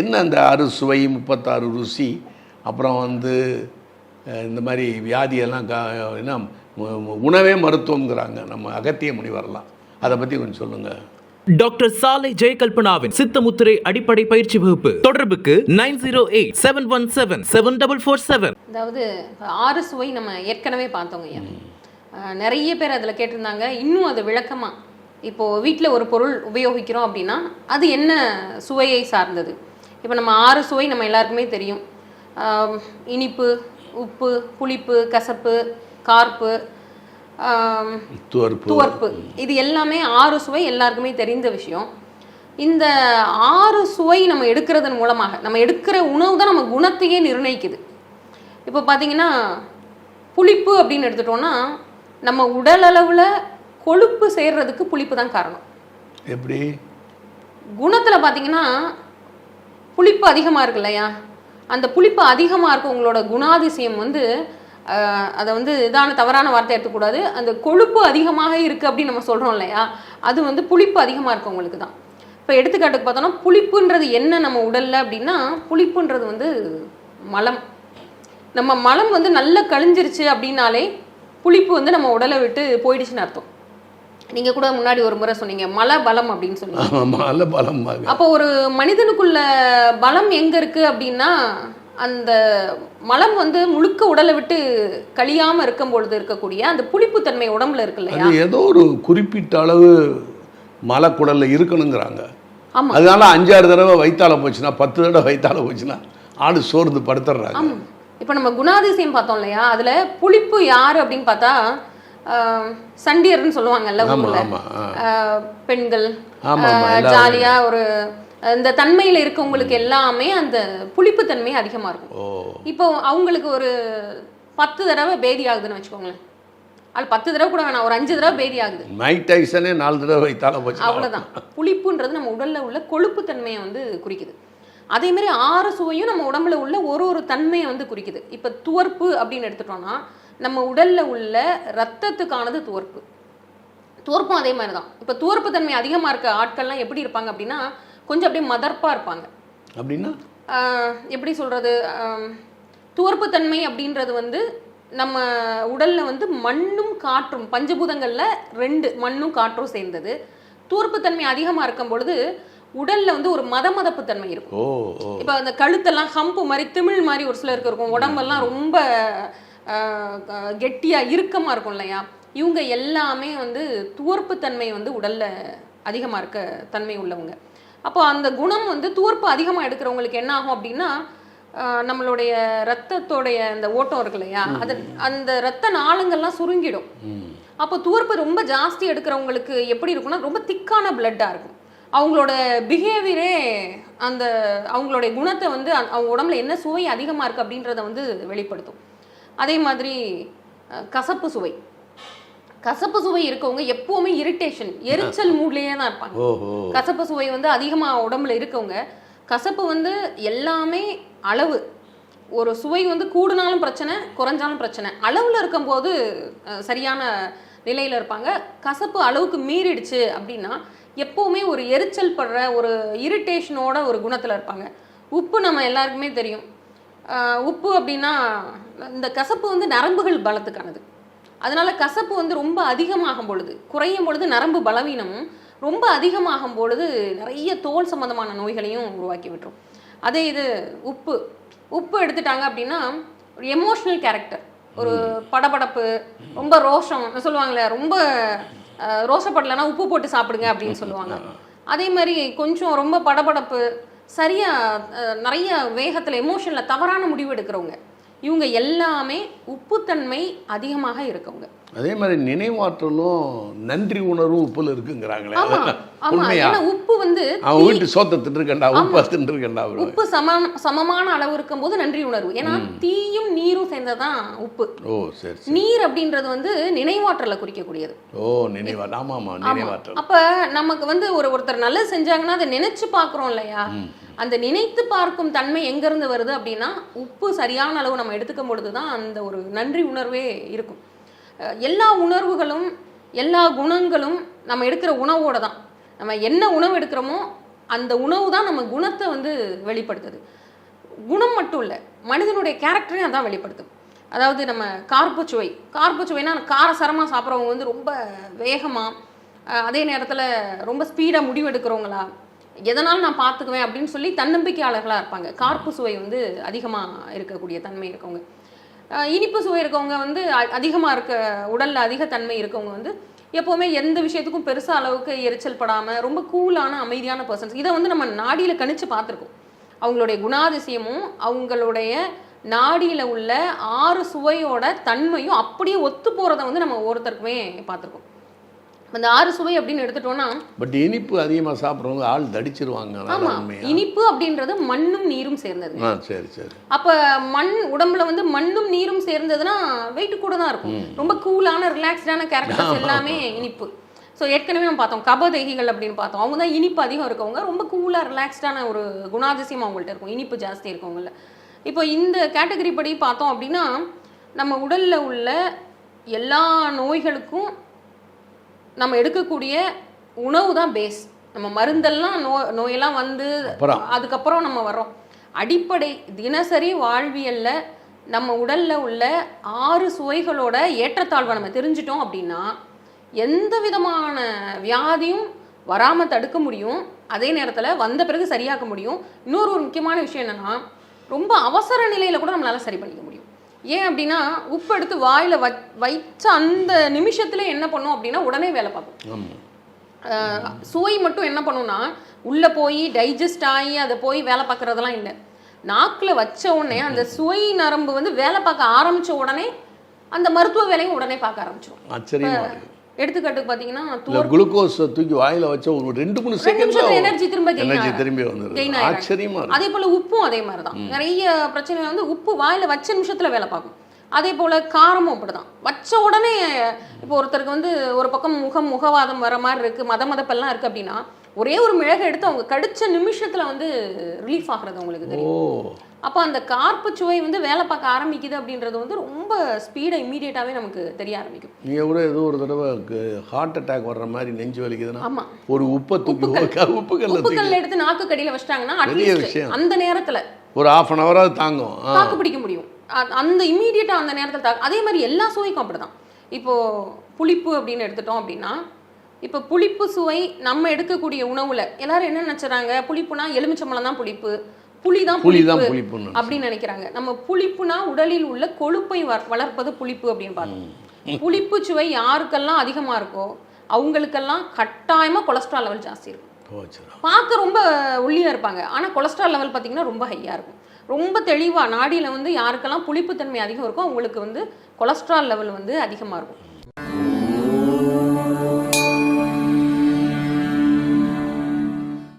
என்ன அந்த அறுசுவை முப்பத்தாறு ருசி அப்புறம் வந்து இந்த மாதிரி வியாதியெல்லாம் கா என்ன உணவே மருத்துவங்கிறாங்க நம்ம அகத்திய முனிவரலாம். அதை பற்றி கொஞ்சம் சொல்லுங்கள் டாக்டர் சாலை ஜெயகல்பனாவின் சித்தமுத்திரை அடிப்படை பயிற்சி வகுப்பு. தொடர்புக்கு nine zero eight seven one seven seven double four seven. அதாவது ஆறு சுவை நம்ம ஏற்கனவே பார்த்தோங்க நிறைய பேர் அதில் கேட்டிருந்தாங்க. இன்னும் அது விளக்கமா. இப்போ வீட்டில் ஒரு பொருள் உபயோகிக்கிறோம் அப்படின்னா அது என்ன சுவையை சார்ந்தது? இப்போ நம்ம ஆறு சுவை நம்ம எல்லாருக்குமே தெரியும். இனிப்பு உப்பு புளிப்பு கசப்பு கார்ப்பு துவர்ப்பு. இது எல்லாமே ஆறு சுவை எல்லாருக்குமே தெரிந்த விஷயம். இந்த ஆறு சுவை நம்ம எடுக்கிறதன் மூலமாக நம்ம எடுக்கிற உணவு தான் நம்ம குணத்தையே நிர்ணயிக்குது. இப்போ பார்த்தீங்கன்னா புளிப்பு அப்படின்னு எடுத்துட்டோம்னா நம்ம உடல் அளவில் கொழுப்பு சேர்றதுக்கு புளிப்பு தான் காரணம். எப்படி? குணத்தில் பார்த்தீங்கன்னா புளிப்பு அதிகமாக இருக்கு இல்லையா? அந்த புளிப்பு அதிகமாக இருக்க உங்களோட குணாதிசயம் வந்து அதை வந்து இதான தவறான வார்த்தை எடுத்துக்கூடாது அந்த கொழுப்பு அதிகமாக இருக்குது அப்படின்னு நம்ம சொல்கிறோம் இல்லையா? அது வந்து புளிப்பு அதிகமாக இருக்கு உங்களுக்கு தான். இப்போ எடுத்துக்காட்டுக்கு பார்த்தோம்னா புளிப்புன்றது என்ன நம்ம உடலில் அப்படின்னா புளிப்புன்றது வந்து மலம். நம்ம மலம் வந்து நல்லா கழிஞ்சிருச்சு அப்படின்னாலே புளிப்பு வந்து நம்ம உடலை விட்டு போயிடுச்சுன்னு அர்த்தம். நீங்கள் கூட முன்னாடி ஒரு முறை சொன்னீங்க மல பலம் அப்படின்னு சொன்னீங்க. ஆமாம் நல்ல பலமாக அப்போ ஒரு மனிதனுக்குள்ள பலம் எங்க இருக்கு அப்படின்னா அந்த மலம் வந்து முழுக்க உடலை விட்டு கழியாம இருக்கும் பொழுது இருக்கக்கூடிய அந்த புளிப்புத்தன்மை உடம்புல இருக்கு இல்லையா? அது ஏதோ ஒரு குறிப்பிட்ட அளவு மலைக்குடலில் இருக்கணுங்கிறாங்க. ஆமா. அதனால அஞ்சாறு தடவை வயித்தால போச்சுன்னா பத்து தடவை வயித்தால போச்சுன்னா ஆடு சோர்ந்து படுத்துடுறாங்க ஆமா. இப்போ நம்ம குணாதிசயம் பார்த்தோம் இல்லையா? அதுல புளிப்பு யாரு அப்படின்னு பார்த்தா சண்டியர்னு சொல்லுவாங்கல்ல பெண்கள். ஜாலியா ஒரு இந்த தன்மையில இருக்கவங்களுக்கு எல்லாமே அந்த புளிப்புத்தன்மை அதிகமா இருக்கும். இப்போ அவங்களுக்கு ஒரு பத்து தடவை பேதி ஆகுதுன்னு வச்சுக்கோங்களேன். அது பத்து தடவை கூட வேணாம் ஒரு அஞ்சு தடவை பேதி ஆகுது. மைக் டைசனே நாலு தடவை வயித்தால போச்சு அவ்வளவுதான். புளிப்புன்றது நம்ம உடல்ல உள்ள கொழுப்பு தன்மையை வந்து குறிக்குது. அதே மாதிரி ஆறு சுவையும் நம்ம உடம்புல உள்ள ஒரு ஒரு தன்மையை வந்து குறிக்குது. இப்போ துவர்ப்பு அப்படின்னு எடுத்துட்டோம்னா நம்ம உடல்ல உள்ள ரத்தத்துக்கானது துவர்ப்பு. துவர்ப்பும் அதே மாதிரி தான். இப்போ துவர்ப்பு தன்மை அதிகமாக இருக்க ஆட்கள்லாம் எப்படி இருப்பாங்க அப்படின்னா கொஞ்சம் அப்படியே மதர்ப்பாக இருப்பாங்க. அப்படின்னா? எப்படி சொல்கிறது துவர்ப்புத்தன்மை அப்படின்றது வந்து நம்ம உடலில் வந்து மண்ணும் காற்றும் பஞ்சபூதங்களில் ரெண்டு மண்ணும் காற்றும் சேர்ந்தது. துவர்ப்புத்தன்மை அதிகமாக இருக்கும் பொழுது உடலில் வந்து ஒரு மதமதப்பு தன்மை இருக்கும் இப்போ அந்த கழுத்தெல்லாம் ஹம்பு மாதிரி திமிழ் மாதிரி ஒரு சிலருக்கு இருக்கும். உடம்பெல்லாம் ரொம்ப கெட்டியா இறுக்கமாக இருக்கும் இல்லையா? இவங்க எல்லாமே வந்து துவர்ப்பு தன்மை வந்து உடல்ல அதிகமாக இருக்க தன்மை உள்ளவங்க. அப்போ அந்த குணம் வந்து துவர்ப்பு அதிகமாக எடுக்கிறவங்களுக்கு என்ன ஆகும் அப்படின்னா நம்மளுடைய ரத்தத்தோடைய அந்த ஓட்டம் இருக்கு இல்லையா? அது அந்த ரத்த நாளங்கள்லாம் சுருங்கிடும். அப்போ துவர்ப்பு ரொம்ப ஜாஸ்தி எடுக்கிறவங்களுக்கு எப்படி இருக்கும்னா ரொம்ப திக்கான பிளட்டாக இருக்கும். அவங்களோட பிஹேவியரே அந்த அவங்களுடைய குணத்தை வந்து அவங்க உடம்புல என்ன சுவை அதிகமாக இருக்குது அப்படின்றத வந்து வெளிப்படுத்தும். அதே மாதிரி கசப்பு சுவை. கசப்பு சுவை இருக்கவங்க எப்பவுமே இரிட்டேஷன் எரிச்சல் மூட்லேயே தான் இருப்பாங்க. கசப்பு சுவை வந்து அதிகமாக உடம்புல இருக்கவங்க கசப்பு வந்து எல்லாமே அளவு. ஒரு சுவை வந்து கூடுனாலும் பிரச்சனை குறைஞ்சாலும் பிரச்சனை. அளவில் இருக்கும்போது சரியான நிலையில் இருப்பாங்க. கசப்பு அளவுக்கு மீறிடுச்சு அப்படின்னா எப்போவுமே ஒரு எரிச்சல் படுற ஒரு இரிட்டேஷனோட ஒரு குணத்தில் இருப்பாங்க. உப்பு நம்ம எல்லாருக்குமே தெரியும். உப்பு அப்படின்னா இந்த கசப்பு வந்து நரம்புகள் பலத்துக்கானது. அதனால கசப்பு வந்து ரொம்ப அதிகமாகும் பொழுது குறையும் பொழுது நரம்பு பலவீனமும் ரொம்ப அதிகமாகும் பொழுது நிறைய தோல் சம்பந்தமான நோய்களையும் உருவாக்கி விட்டுரும். அதே இது உப்பு. உப்பு எடுத்துட்டாங்க அப்படின்னா ஒரு எமோஷனல் கேரக்டர் ஒரு படபடப்பு ரொம்ப ரோஷம் சொல்லுவாங்களே ரொம்ப ரோசப்படலைன்னா உப்பு போட்டு சாப்பிடுங்க அப்படின்னு சொல்லுவாங்க. அதே மாதிரி கொஞ்சம் ரொம்ப படபடப்பு சரியாக நிறைய வேகத்தில் எமோஷனில் தவறான முடிவு எடுக்கிறவங்க. இவங்க எல்லாமே உப்புத்தன்மை அதிகமாக இருக்கவங்க. அதே மாதிரி நினைவாற்றலும் நன்றி உணர்வும் உப்புல இருக்குங்கிறாங்களே. ஆமா உப்பு வந்து அவன் வீட்டு சோத்தை தின்றுக்கண்டா உப்பை தின்றுக்கண்டா உப்பு சமம் சமமான அளவு இருக்கும்போது நன்றி உணர்வு. ஏன்னா தீயும் நீரும் சேர்ந்ததான் உப்பு. ஓ சரி நீர் அப்படின்றது வந்து நினைவாற்றலை குறிக்கக்கூடியது. ஓ நினைவாற்றல் ஆமா ஆமா. நினைவாற்றல். அப்ப நமக்கு வந்து ஒரு ஒருத்தர் நல்லது செஞ்சாங்கன்னா அதை நினைச்சு பார்க்குறோம் இல்லையா? அந்த நினைத்து பார்க்கும் தன்மை எங்கேருந்து வருது அப்படின்னா உப்பு சரியான அளவு நம்ம எடுத்துக்கும் பொழுது தான் அந்த ஒரு நன்றி உணர்வே இருக்கும். எல்லா உணர்வுகளும் எல்லா குணங்களும் நம்ம எடுக்கிற உணவோட தான் நம்ம என்ன உணவு எடுக்கிறோமோ அந்த உணவு தான் நம்ம குணத்தை வந்து வெளிப்படுத்துது. குணம் மட்டும் இல்லை மனிதனுடைய கேரக்டரையும் அதான் வெளிப்படுத்தும். அதாவது நம்ம கார்ப்பு சுவை. கார்ப்பு சுவைனா காரசாரமாக சாப்பிட்றவங்க வந்து ரொம்ப வேகமாக அதே நேரத்தில் ரொம்ப ஸ்பீடாக முடிவெடுக்கிறவங்களா எதனால் நான் பார்த்துக்குவேன் அப்படின்னு சொல்லி தன்னம்பிக்கையாளர்களாக இருப்பாங்க. கார்ப்பு சுவை வந்து அதிகமாக இருக்கக்கூடிய தன்மை இருக்கவங்க. இனிப்பு சுவை இருக்கவங்க வந்து அதிகமாக இருக்க உடலில் அதிக தன்மை இருக்கவங்க வந்து எப்போவுமே எந்த விஷயத்துக்கும் பெருசாக அளவுக்கு எரிச்சல் படாமல் ரொம்ப கூலான அமைதியான பர்சன்ஸ் இதை வந்து நம்ம நாடியில் கணிச்சு பார்த்துருக்கோம். அவங்களுடைய குணாதிசயமும் அவங்களுடைய நாடியில் உள்ள ஆறு சுவையோட தன்மையும் அப்படியே ஒத்து போகிறத வந்து நம்ம ஒருத்தருக்குமே பார்த்துருக்கோம். அந்த ஆறு சுவை அப்படின்னு எடுத்துட்டோம்னா பட் இனிப்பு அதிகமாக சாப்பிட்றவங்க ஆள் தடிச்சிருவாங்க. அதான் ஆமா உண்மையா இனிப்பு அப்படின்றது மண்ணும் நீரும் சேர்ந்தது சரி சரி. அப்ப மண் உடம்புல வந்து மண்ணும் நீரும் சேர்ந்ததுன்னா வெயிட் கூட தான் இருக்கும். ரொம்ப கூலான ரிலாக்ஸ்டான கேரக்டர்ஸ் எல்லாமே இனிப்பு. ஸோ ஏற்கனவே நம்ம பார்த்தோம் கபதேகிகள் அப்படின்னு பார்த்தோம். அவங்க தான் இனிப்பு அதிகம் இருக்கவங்க. ரொம்ப கூலாக ரிலாக்ஸ்டான ஒரு குணாதிசயம் அவங்கள்ட்ட இருக்கும். இனிப்பு ஜாஸ்தி இருக்கவங்கள இப்போ இந்த கேட்டகரி படி பார்த்தோம் அப்படின்னா நம்ம உடல்ல உள்ள எல்லா நோய்களுக்கும் நம்ம எடுக்கக்கூடிய உணவு தான் பேஸ் நம்ம மருந்தெல்லாம் நோ நோயெல்லாம் வந்து. அதுக்கப்புறம் நம்ம வர்றோம். அடிப்படை தினசரி வாழ்வியல்ல நம்ம உடல்ல உள்ள ஆறு சுவைகளோட ஏற்றத்தாழ்வை நம்ம தெரிஞ்சிட்டோம் அப்படின்னா எந்த விதமான வியாதியும் வராம தடுக்க முடியும். அதே நேரத்துல வந்த பிறகு சரியாக்க முடியும். இன்னொரு ஒரு முக்கியமான விஷயம் என்னன்னா ரொம்ப அவசர நிலையில கூட நம்மளால சரி பண்ணிக்க முடியும். ஏன் அப்படின்னா உப்பு எடுத்து வாயில வ வைச்ச அந்த நிமிஷத்துல என்ன பண்ணும் அப்படின்னா உடனே வேலை பார்க்கும். சுவை மட்டும் என்ன பண்ணும்னா உள்ள போய் டைஜஸ்ட் ஆகி அதை போய் வேலை பார்க்கறதெல்லாம் இல்லை. நாக்கில் வச்ச உடனே அந்த சுவை நரம்பு வந்து வேலை பார்க்க ஆரம்பிச்ச உடனே அந்த மருத்துவ வேலையும் உடனே பார்க்க ஆரம்பிச்சிடும் எடுத்துக்காட்டுக்கு பார்த்தீங்கன்னா இல்லை குளுக்கோஸ் தூக்கி வாயில வச்ச ஒரு ரெண்டு மூணு செகண்ட் எனர்ஜி திரும்ப எனர்ஜி. திரும்பி ஆயிடும். ஆச்சரியமா இருக்கு. அதே போல உப்பும் அதே மாதிரி தான் நிறைய பிரச்சனை வந்து உப்பு வாயில வச்ச நிமிஷத்துல வேலை பார்க்கும். அதே போல காரமும் அப்படிதான். வச்ச உடனே இப்போ ஒருத்தருக்கு வந்து ஒரு பக்கம் முகம் முகவாதம் வர மாதிரி இருக்கு மத மதப்பெல்லாம் இருக்கு அப்படின்னா ஒரே ஒரு மிளகை எடுத்து அவங்க கடிச்ச நிமிஷத்துல வந்து ரிலீஃப் ஆகுறது அவங்களுக்கு ஓ. தெரியும் அப்போ அந்த கார்ப்பு சுவை வந்து வேலை பார்க்க ஆரம்பிக்குது அப்படின்றது வந்து ரொம்ப ஸ்பீடாக இம்மீடியட்டாகவே நமக்கு தெரிய ஆரம்பிக்கும். நீங்க கூட ஏதோ ஒரு தடவை ஹார்ட் அட்டாக் வர்ற மாதிரி நெஞ்சு வலிக்குதுன்னா ஆமா. ஒரு உப்பை தூக்கி உப்புக்கல்ல உப்புக்கல்ல எடுத்து நாக்கு கடியில வச்சிட்டாங்கன்னா அட்லீஸ்ட். அந்த நேரத்துல. ஒரு ஆஃப் அன் ஹவராவது தாங்கும். ஆ. தாக்கு பிடிக்க முடியும். அந்த இம்மீடியட்டாக அந்த நேரத்தில் தாக்கு அதே மாதிரி எல்லா சுவைக்கும் அப்படிதான். இப்போ புளிப்பு அப்படின்னு எடுத்துட்டோம் அப்படின்னா இப்போ புளிப்பு சுவை நம்ம எடுக்கக்கூடிய உணவுல எல்லாரும் என்ன நினைச்சுறாங்க? புளிப்புனா எலுமிச்சம்பழம் தான் புளிப்பு. புளி தான் புளி தான் புளிப்பு அப்படின்னு நினைக்கிறாங்க. நம்ம புளிப்புனா உடலில் உள்ள கொழுப்பை வளர்ப்பது புளிப்பு அப்படின்னு பார்த்தோம். புளிப்பு சுவை யாருக்கெல்லாம் அதிகமா இருக்கோ அவங்களுக்கெல்லாம் கட்டாயமா கொலஸ்ட்ரால் லெவல் ஜாஸ்தி இருக்கும். பார்க்க ரொம்ப ஒல்லியாக இருப்பாங்க. ஆனால் கொலஸ்ட்ரால் லெவல் பார்த்தீங்கன்னா ரொம்ப ஹையாக இருக்கும். ரொம்ப தெளிவாக நாடியில் வந்து யாருக்கெல்லாம் புளிப்புத்தன்மை அதிகம் இருக்கோ அவங்களுக்கு வந்து கொலஸ்ட்ரால் லெவல் வந்து அதிகமாக இருக்கும்.